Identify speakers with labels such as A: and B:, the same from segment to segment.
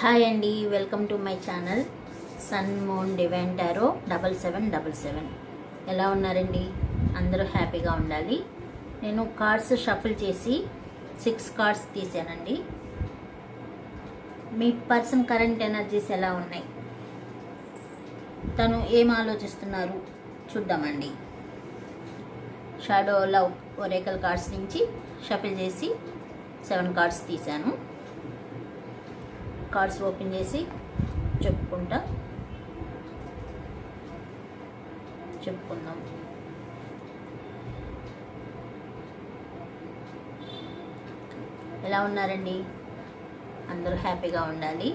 A: Hi అండి welcome to my channel. Sun moon divine tarot double seven double seven. ఎలా ఉన్నారండి? అందరూ హ్యాపీగా ఉండాలి. నేను కార్డ్స్ షఫుల్ చేసి సిక్స్ కార్డ్స్ తీసానండి. మీ పర్సన్ కరెంట్ ఎనర్జీస్ ఎలా ఉన్నాయి? తను ఏం ఆలోచిస్తున్నారు? చూద్దామండి. షాడో లవ్ ఒరేకల్ కార్డ్స్ నుంచి షఫిల్ చేసి సెవెన్ కార్డ్స్ తీశాను. కార్డ్స్ ఓపెన్ చేసి చెప్పుకుంటా. చెప్పుకుందాం. ఎలా ఉన్నారండి? అందరూ హ్యాపీగా ఉండాలి.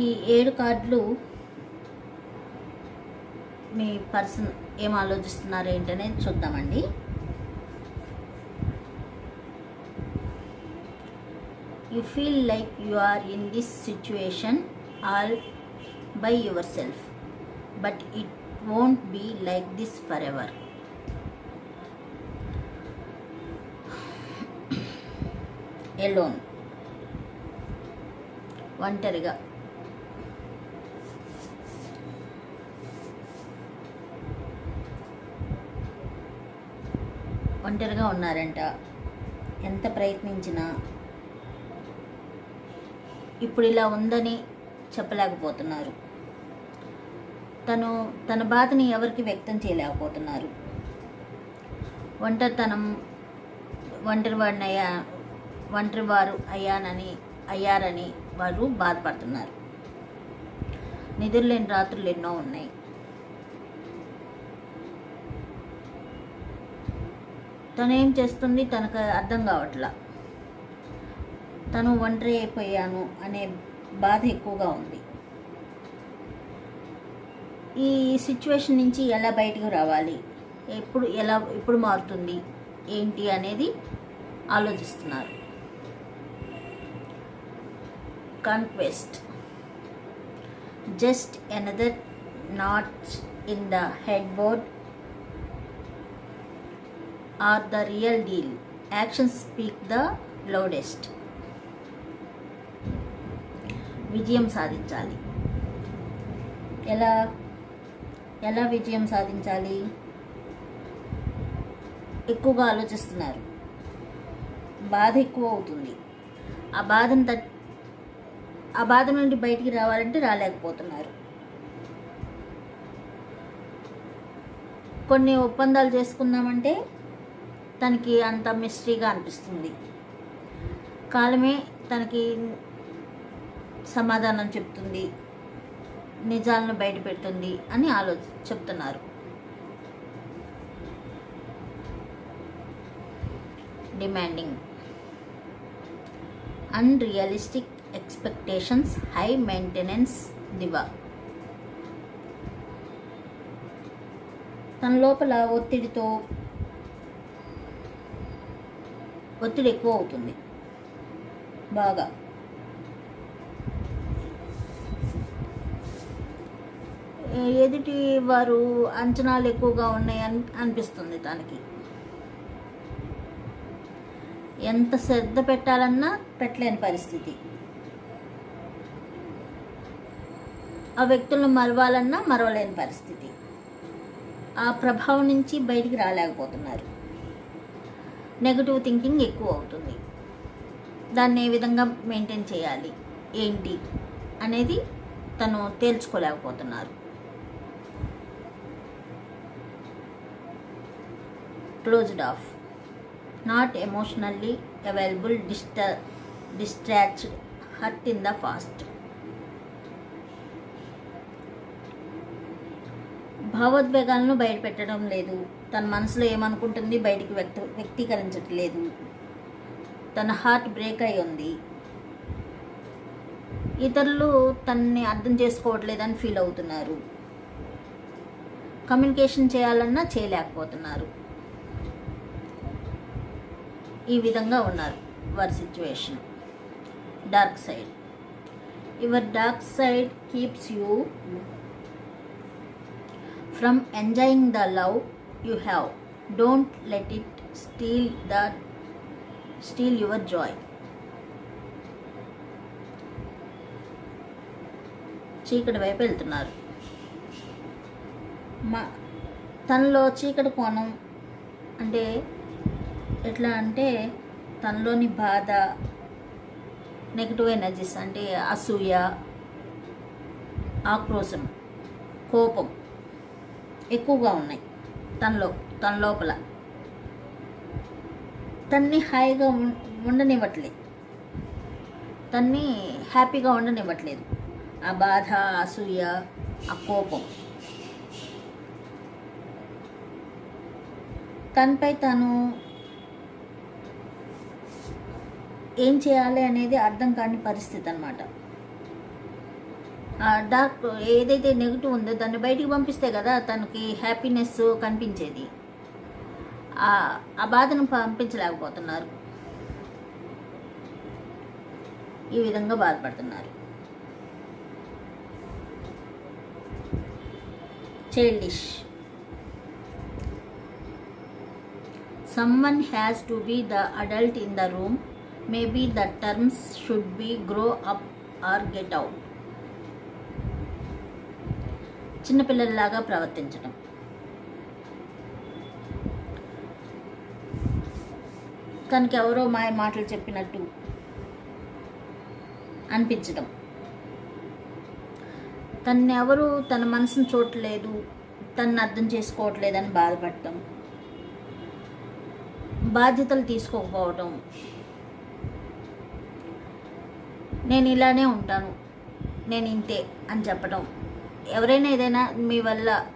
A: ఈ ఏడు కార్డులు మీ పర్సన్ ఏం ఆలోచిస్తున్నారు ఏంటనేది చూద్దామండి. You feel like you are in this situation all by yourself but it won't be like this forever alone ఒంటరిగా. ఒంటరిగా ఉన్నారంట. ఎంత ప్రయత్నించినా ఇప్పుడు ఇలా ఉందని చెప్పలేకపోతున్నారు. తను తన బాధని ఎవరికి వ్యక్తం చేయలేకపోతున్నారు. ఒంటరితనం ఒంటరి వాడిని అయ్యా ఒంటరి వారు అయ్యానని అయ్యారని వారు బాధపడుతున్నారు. నిద్రలేని రాత్రులు ఎన్నో ఉన్నాయి. తను ఏం చేస్తుంది తనకు అర్థం కావట్లా? తను ఒంటరి అయిపోయాను అనే బాధ ఎక్కువగా ఉంది. ఈ సిచ్యువేషన్ నుంచి ఎలా బయటకు రావాలి? ఎప్పుడు ఎలా ఎప్పుడు మారుతుంది? ఏంటి అనేది ఆలోచిస్తున్నారు. Conquest. Just another not in the headboard or the real deal. Action speak the loudest. విజయం సాధించాలి. ఎలా ఎలా విజయం సాధించాలి? ఎక్కువగా ఆలోచిస్తున్నారు. బాధ ఎక్కువ అవుతుంది. ఆ బాధను తట్ ఆ బాధ నుండి బయటికి రావాలంటే రాలేకపోతున్నారు. కొన్ని ఒప్పందాలు చేసుకుందామంటే తనకి అంత మిస్టరీగా అనిపిస్తుంది. కాలమే తనకి సమాధానం చెప్తుంది. నిజాలను బయటపెడుతుంది అని ఆలోచి చెప్తున్నారు. Demanding unrealistic expectations high maintenance diva తన లోపల ఒత్తిడితో ఒత్తిడి ఎక్కువ అవుతుంది. బాగా. ఎదుటి వారు అంచనాలు ఎక్కువగా ఉన్నాయని అనిపిస్తుంది తనకి? ఎంత శ్రద్ధ పెట్టాలన్నా పెట్టలేని పరిస్థితి. ఆ వ్యక్తులను మరవాలన్నా మరవలేని పరిస్థితి. ఆ ప్రభావం నుంచి బయటికి రాలేకపోతున్నారు. నెగటివ్ థింకింగ్ ఎక్కువ అవుతుంది. దాన్ని ఏ విధంగా మెయింటైన్ చేయాలి? ఏంటి? అనేది తను తేల్చుకోలేకపోతున్నారు. Closed off not emotionally available dist distracted hurt in the past భావోద్వేగాలను బయటపెట్టడం లేదు. తన మనసులో ఏమనుకుంటుంది బయటికి వ్యక్త వ్యక్తీకరించట్లేదు. తన హార్ట్ బ్రేక్ అయి ఉంది. ఇతరులు తనని అర్థం చేసుకోవట్లేదని ఫీల్ అవుతున్నారు. కమ్యూనికేషన్ చేయాలన్నా చేయలేకపోతున్నారు. ఈ విధంగా ఉన్నారు వారి situation dark side your dark side keeps you from enjoying the love you have don't let it steal the steal your joy చీకటి వైపు వెళ్తున్నారు. మా తనలో చీకటి కోణం అంటే ఎట్లా అంటే తనలోని బాధ నెగిటివ్ ఎనర్జీస్ అంటే అసూయ ఆక్రోశం కోపం ఎక్కువగా ఉన్నాయి తనలో తన లోపల. తన్ని హాయిగా ఉండనివ్వట్లేదు. తన్ని హ్యాపీగా ఉండనివ్వట్లేదు. ఆ బాధ అసూయ ఆ కోపం. తనపై తను ఏం చేయాలి అనేది అర్థం కాని పరిస్థితి అనమాట డాక్టర్ ఏదైతే నెగిటివ్ ఉందో దాన్ని బయటికి పంపిస్తే కదా తనకి హ్యాపీనెస్ కనిపించేది. ఆ బాధను పంపించలేకపోతున్నారు. ఈ విధంగా బాధపడుతున్నారు. Childish someone has to be the adult in the room maybe the terms should be grow up or get out చిన్నపిల్లల్లాగా ప్రవర్తించడం తనకి ఎవరో మాయ మాటలు చెప్పినట్టు అనిపించడం తన్ని ఎవరు తన మనసును చూడలేదు తను అర్థం చేసుకోవట్లేదని బాధపడటం. బాధ్యతలు తీసుకోకపోవటం. నేను ఇలానే ఉంటాను. నేను ఇంతే అని చెప్పడం ఎవరైనా ఏదైనా మీ వల్ల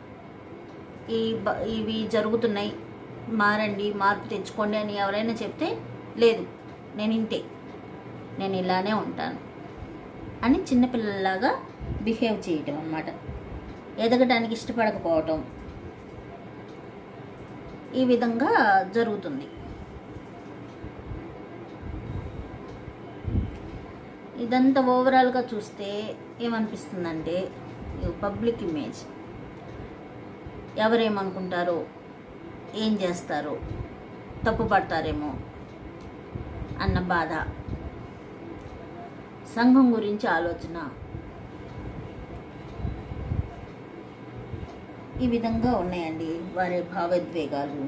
A: ఈ ఇవి జరుగుతున్నాయి. మారండి మార్పు తెచ్చుకోండి అని ఎవరైనా చెప్తే లేదు. నేను ఇంతే. నేను ఇలానే ఉంటాను అని చిన్నపిల్లలాగా బిహేవ్ చేయటం అన్నమాట. ఎదగడానికి ఇష్టపడకపోవటం. ఈ విధంగా జరుగుతుంది. ఇదంతా ఓవరాల్గా చూస్తే ఏమనిపిస్తుందంటే పబ్లిక్ ఇమేజ్. ఎవరేమనుకుంటారో ఏం చేస్తారో తప్పు పడతారేమో అన్న బాధ. సంఘం గురించి ఆలోచన. ఈ విధంగా ఉన్నాయండి వారి భావోద్వేగాలు.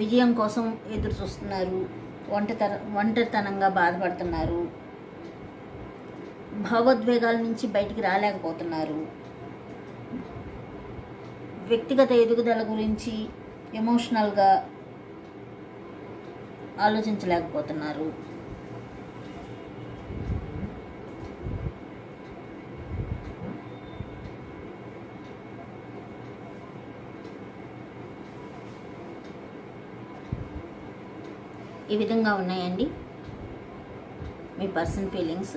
A: విజయం కోసం ఎదురు చూస్తున్నారు ఒంటతర ఒంటరితనంగా బాధపడుతున్నారు. భావోద్వేగాల నుంచి బయటికి రాలేకపోతున్నారు. వ్యక్తిగత ఎదుగుదల గురించి ఎమోషనల్గా ఆలోచించలేకపోతున్నారు. ఈ విధంగా ఉన్నాయండి మీ పర్సన్ ఫీలింగ్స్.